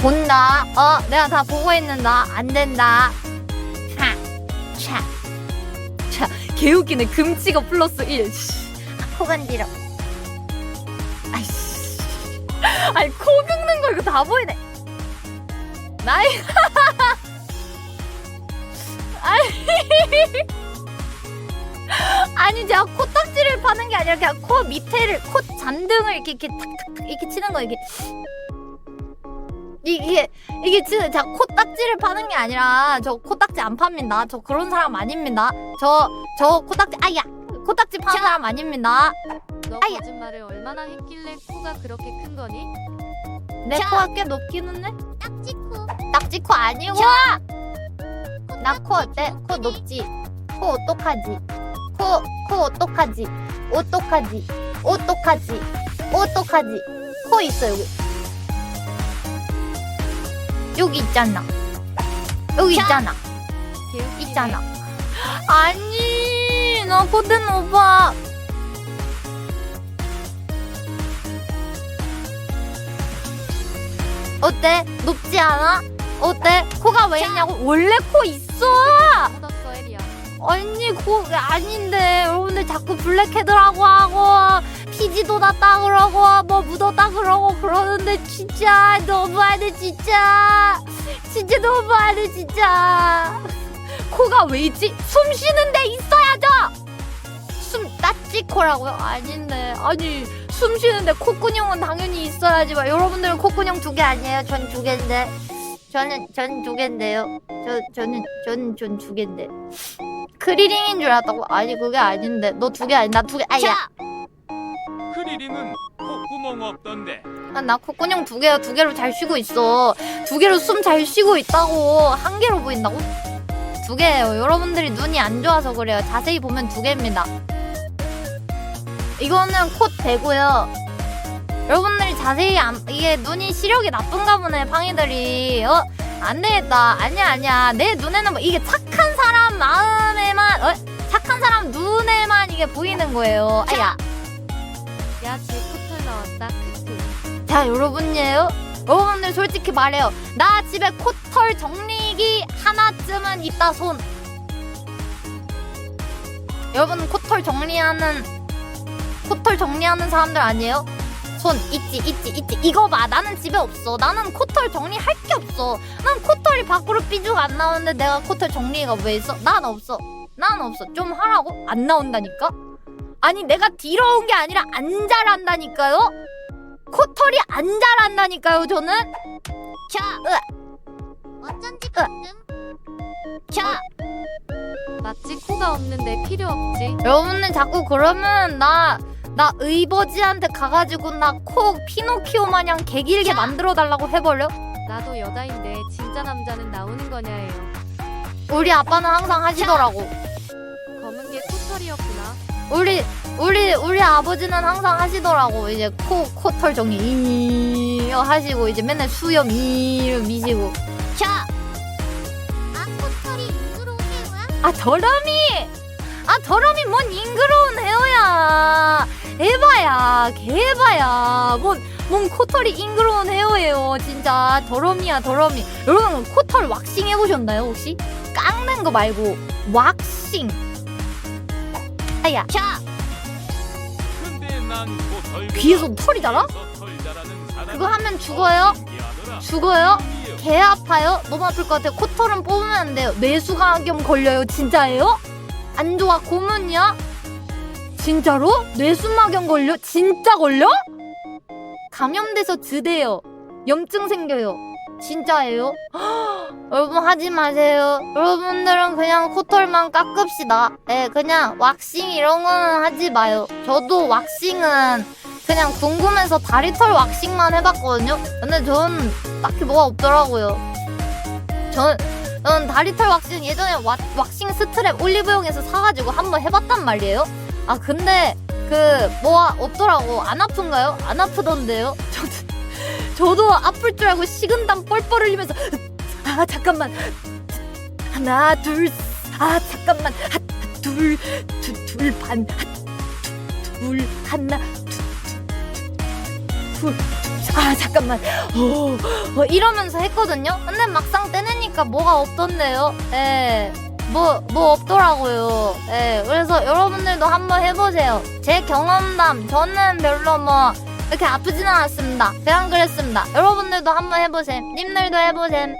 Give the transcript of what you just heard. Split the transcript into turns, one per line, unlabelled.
본다. 어, 내가 다 보고 있는다. 안 된다. 차, 차, 차. 개웃기네. 금치가 플러스 1. 코 간지러. 아이씨. 아니, 코 긁는 거 이거 다 보이네. 나이. 아니. 아니, 제가 코딱지를 파는 게 아니라 그냥 코 밑에를, 코 잔등을 이렇게, 이렇게 탁탁탁 이렇게 치는 거, 이게. 이게 이게 진짜 자 코딱지를 파는 게 아니라 저 코딱지 안 팝니다. 저 그런 사람 아닙니다. 저 저 코딱지 아야 코딱지 파는 사람 아닙니다.
너
아야.
거짓말을 얼마나 했길래 코가 그렇게 큰 거니?
내
자.
코가 꽤 높기는 해.
딱지코
딱지 코 아니고. 나 코 어때? 코 높지. 코 어떡하지? 코 코 어떡하지? 어떡하지? 어떡하지? 어떡하지? 코 있어 여기. 여기 있잖아. 여기
자.
있잖아. 있잖아. 아니, 나 코든 오빠. 어때? 높지 않아? 어때? 코가 왜 있냐고? 원래 코 있어! 아니, 코 아닌데. 여러분들 자꾸 블랙헤드라고 하고, 피지도 났다 그러고, 뭐 묻었다 그러고 그러는데, 진짜 너무하네, 진짜. 진짜 너무하네, 진짜. 코가 왜 있지? 숨 쉬는 데 있어야죠! 숨, 따찌 코라고요? 아닌데. 아니, 숨 쉬는데 콧구녕은 당연히 있어야지 만. 여러분들은 콧구녕 두개 아니에요? 전 두 개인데. 저는, 전 두 개인데요. 저, 저는, 저는, 전두 개인데. 크리링인 줄 알았다고? 아니, 그게 아닌데. 너 두 개 아니, 나 두 개, 아야!
자
크리링은 콧구멍 없던데
아, 나 콧구녕 두 개야. 두 개로 잘 쉬고 있어. 두 개로 숨 잘 쉬고 있다고. 한 개로 보인다고? 두 개예요. 여러분들이 눈이 안 좋아서 그래요. 자세히 보면 두 개입니다. 이거는 콧 대고요. 여러분들이 자세히 안, 이게 눈이 시력이 나쁜가 보네, 팡이들이. 어? 안 되겠다. 아니야, 아니야. 내 눈에는 뭐, 이게 착한 사람 마음에만, 어? 착한 사람 눈에만 이게 보이는 거예요. 아 야.
야, 집 코털 나왔다. 크크.
자 여러분이에요 여러분들 솔직히 말해요 나 집에 코털 정리기 하나쯤은 있다 손 여러분 코털 정리하는 코털 정리하는 사람들 아니에요? 손 있지 있지 있지 이거 봐 나는 집에 없어 나는 코털 정리할 게 없어 난 코털이 밖으로 삐죽 안 나오는데 내가 코털 정리가 왜 있어? 난 없어 난 없어 좀 하라고? 안 나온다니까? 아니 내가 온게 아니라 안 자란다니까요? 코털이 안 자란다니까요 저는
자 어쩐지 가끔 자
마치 코가 없는데 필요 없지.
여러분들 자꾸 그러면 나 나 의버지한테 가가지고 나 코 피노키오 마냥 개길게
자.
만들어 달라고 해버려
나도 여자인데 진짜 남자는 나오는 거냐예요.
우리 아빠는 항상 하시더라고
검은 게 코털이었구나.
우리 우리 우리 아버지는 항상 하시더라고 이제 코 코털 정리 이 하시고 이제 맨날 수염 이 미시고
자 아, 코털이 인두로 헤어야?
아 더러미 아 더러미 뭔 잉그러운 헤어야 에바야 개바야 뭔, 뭔 코털이 잉그러운 헤어예요 진짜 더러미야 더러미 여러분 코털 왁싱 해보셨나요 혹시? 깎는 거 말고 왁싱 아야
난코털
귀에서 털이 자라? 그거 하면 죽어요? 죽어요? 개 아파요? 너무 아플 것 같아요. 코털은 뽑으면 안 돼요. 뇌수각염 걸려요. 진짜예요? 안 좋아. 고문이야? 진짜로? 뇌수막염 걸려? 진짜 걸려? 감염돼서 드대요. 염증 생겨요. 진짜예요? 여러분 하지 마세요. 여러분들은 그냥 코털만 깎읍시다. 예, 그냥 왁싱 이런 거는 하지 마요. 저도 왁싱은 그냥 궁금해서 다리털 왁싱만 해봤거든요. 근데 전 딱히 뭐가 없더라고요. 전, 전 다리털 왁싱 예전에 왁, 왁싱 스트랩 올리브영에서 사가지고 한번 해봤단 말이에요. 아 근데 그 뭐가 없더라고. 안 아픈가요? 안 아프던데요. 저도 저도 아플 줄 알고 식은땀 뻘뻘 흘리면서 아 잠깐만 하나 둘 아 잠깐만 둘둘반 둘 하나 아 잠깐만 어, 어, 이러면서 했거든요 근데 막상 떼내니까 뭐가 없던데요 예. 뭐, 뭐 없더라고요. 예, 그래서 여러분들도 한번 해보세요. 제 경험담, 저는 별로 뭐, 이렇게 아프지는 않았습니다. 그냥 그랬습니다. 여러분들도 한번 해보셈. 님들도 해보셈.